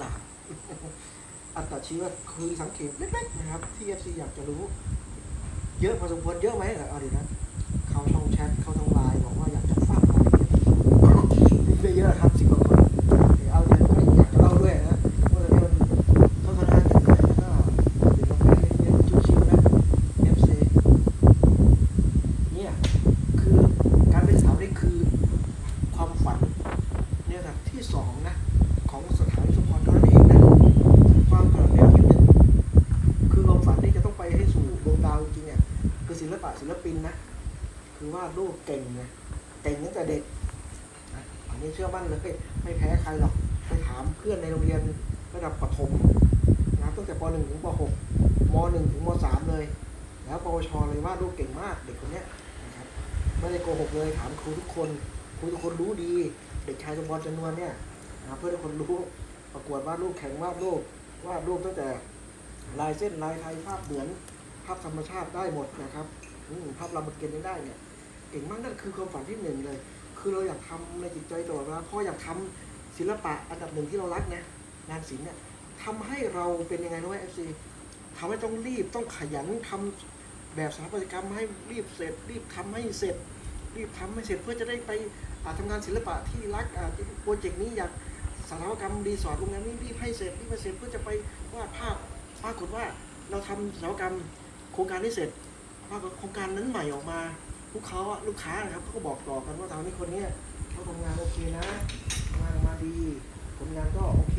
สารอัตชีวะคือสังเกตเล็กๆนะครับ ที่เอฟซีอยากจะรู้ เยอะพอสมควรเยอะไหมเอาดีนะเขาช่องแชทเขาทางไลน์บอกว่าอยากจะฟังรายละเอียดไม่เยอะครับสิบกว่าคนเลยเอาเดี๋ยวก็อยากจะเล่าด้วยนะว่าตอนนี้มันเขาทำงานกันแล้วก็เดี๋ยวเราไปเรียนชิวๆนะเอฟซีเนี่ยคือการเป็นสาวนี่คือความฝันเนี่ยนะที่สองนะ ของสถานสมพรเท่านั้นเองนะความฝันเนี่ยที่หนึ่งคือความฝันที่จะต้องไปให้สู่ดวงดาวจริงเนี่ยคือศิลปะศิลปินนะคือว่าดรูปเก่งไงเก่งตั้งแต่เด็กนะอันนี้เชื่อมั่นเลยไม่แพ้ใครหรอกไปถามเพื่อนในโรงเรียนระดับประถมนะตั้งแต่ป .1 ถึงป .6 ม .1 ถึงม .3 เลย แล้วปวชเลยว่าดรูปเก่งมากเด็กคนนี้นะครับไม่ได้โกหกเลยถามครูทุกคนครูทุกคนรู้ดี เด็กชายสมบัติจำนวนเนี่ย นะเพื่อนทุกคนรู้ประกวดวาดรูปแข่งวาดรูปวาดรูปตั้งแต่ลายเส้นลายไทยภาพเหมือนภาพธรรมชาติได้หมดนะครับภาพรามเกียรติได้เนี่ยเก่งมากนั่นคือความฝันที่หนึ่งเลย คือเราอยากทำในจิตใจตลอดเวลาเพราะอยากทำศิลปะอันดับหนึ่งที่เรารักนะงานศิลป์เนี่ยทำให้เราเป็นยังไงรู้ไหมเอฟซีทำให้ต้องรีบต้องขยันทำแบบสถาปัตยกรรมให้รีบเสร็จ รีบทำให้เสร็จ รีบทำให้เสร็จเพื่อจะได้ไปอ่าทำงานศิลปะที่รักอ่าโปรเจกต์นี้อยาก สถาปัตยกรรมรีสอร์ทโรงแรมนี้รีบให้เสร็จรีบให้เสร็จเพื่อจะไปวาดภาพปรากฏว่าเราทำสถาปัตยกรรมโครงการนี้เสร็จปรากฏโครงการนั้นใหม่ออกมาลูกค้าลูกค้านะครับเขาก็บอกต่อกันว่าทางนี้คนเนี้ยเขาทำงานโอเคนะทำงานมาดีผลงานก็โอเค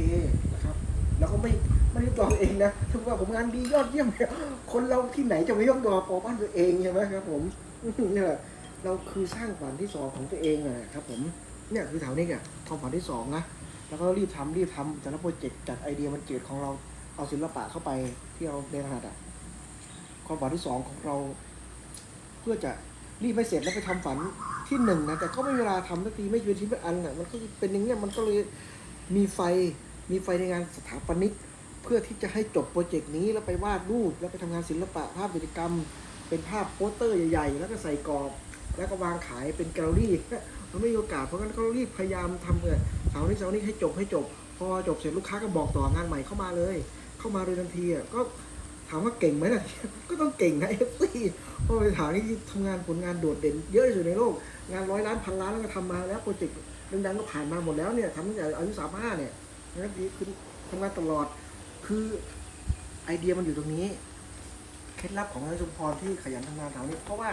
นะครับแล้วก็ไม่ไม่ได้ตัวเองนะถือว่าผมงานดียอดเยี่ยมคนเราที่ไหนจะไม่ยกตัวปอบ้านตัวเองใช่ไหมครับ ผมเนี่ยเราคือสร้างฝันที่สองของตัวเองนะครับผมเนี่ยคือแถวนี้อะความฝันที่สองนะ แล้วก็รีบทำรีบทำแต่ละโปรเจกต์จัดไอเดียมันเกิดของเราเอาศิลปะเข้าไปที่เราเรียนรหัสอะความฝันที่สองของเรา เพื่อจะรีบไปเสร็จแล้วไปทำฝันที่หนึ่งนะแต่ก็ไม่เวลาทำสักทีไม่เป็นชิ้นเป็นอันอะมันก็เป็นอย่างเงี้ยมันก็เลยมีไฟมีไฟในงานสถาปนิก เพื่อที่จะให้จบโปรเจกต์นี้แล้วไปวาดรูปแล้วไปทำงานศิลปะภาพจิตรกรรม เป็นภาพโปสเตอร์ใหญ่ๆ แล้วก็ใส่กรอบ แล้วก็วางขายเป็นแกลเลอรี่มันไม่มีโอกาสเพราะงั้นก็รีบพยายามทำเลย สาร์นี้เสาร์นี้ให้จบให้จบ พอจบเสร็จลูกค้าก็บอกต่องานใหม่เข้ามาเลย เข้ามาโดยทันทีอะก็ถามว่าเก่งไหมล่ะ ก็ต้องเก่งนะเอฟซีเพราะไปถามนี่ทำงานผลงานโดดเด่น เยอะที่สุดในโลก งานร้อยล้านพันล้านแล้วก็ทำมาแล้วโปรเจกต์ดังๆก็ผ่านมาหมดแล้วเนี่ยทำตั้งแต่อายุสามห้าเนี่ยนะครับดีคือทำงานตลอดคือไอเดียมันอยู่ตรงนี้ เคล็ดลับของนายชุมพรที่ขยันทำงานแถวนี้เพราะว่า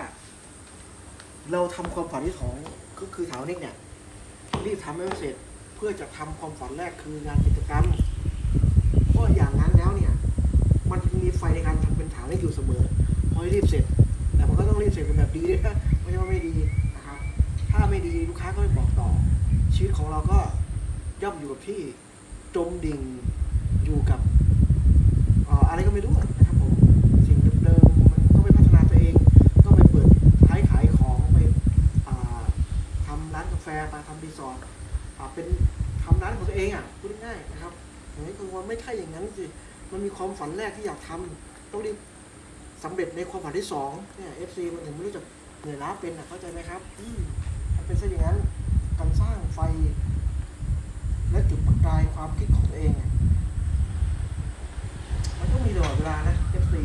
เราทำความฝันที่สองก็คือแถวนี้เนี่ยรีบทำให้เสร็จ พื่อจะทำความฝันแรกคืองานกิจกรรมเพราะอย่างนั้นแล้วเนี่ย มันมีไฟในการทำเป็นฐานได้อยู่เสมอพอรีบเสร็จ แต่มันก็ต้องรีบเสร็จเป็นแบบดีด้วยนะไม่ใช่ว่าไม่ดีนะครับ ถ้าไม่ดีลูกค้าก็ไม่บอกต่อ ชีวิตของเราก็ย่อมอยู่กับที่จมดิ่งอยู่กับอออะไรก็ไม่รู้อะนะครับผมสิ่งเดิมๆมันก็ไม่พัฒนาตัวเอง ก็ไปเปิดท้ายขายของไปอ่าทำร้านกาแฟไปทำรีสอร์ทอ่า เป็นทำร้นของตัวเองอะพูดง่ายนะครับอย่างนี้คือว่าไม่ใช่อย่างนั้นสิมันมีความฝันแรกที่อยากทำต้องรีบสำเร็จในความฝันที่สองเนี่ยเอฟซีมันถึงไม่รู้จะเหนื่อยล้าเป็นอะเข้าใจไหมครับอืมมันเป็นซะอย่างนั้นการสร้างไฟ และจุดประกายความคิดของตัวเองมันต้องมีตลอดเวลานะเอฟซี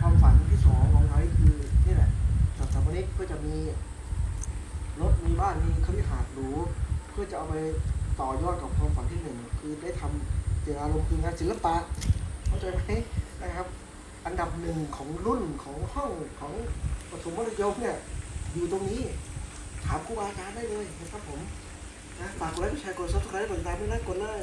ความฝันที่สองของเราคือนี่แหละสถาปนิกก็จะมีรถมีบ้านมีคฤหาสน์หรูเพื่อ จะเอาไปต่อยอดกับความฝันที่หนึ่งคือได้ทำเจตนารมณ์คืองานศิลปะเข้าใจไหมนะครับ อันดับหนึ่งของรุ่นของห้องของปฐมมัธยมเนี่ยอยู่ตรงนี้ ถามครูอาจารย์ได้เลยนะครับผมนะฝากกดไลค์กดแชร์กดซับสไครต์กดติดตามด้วยนะกดเลย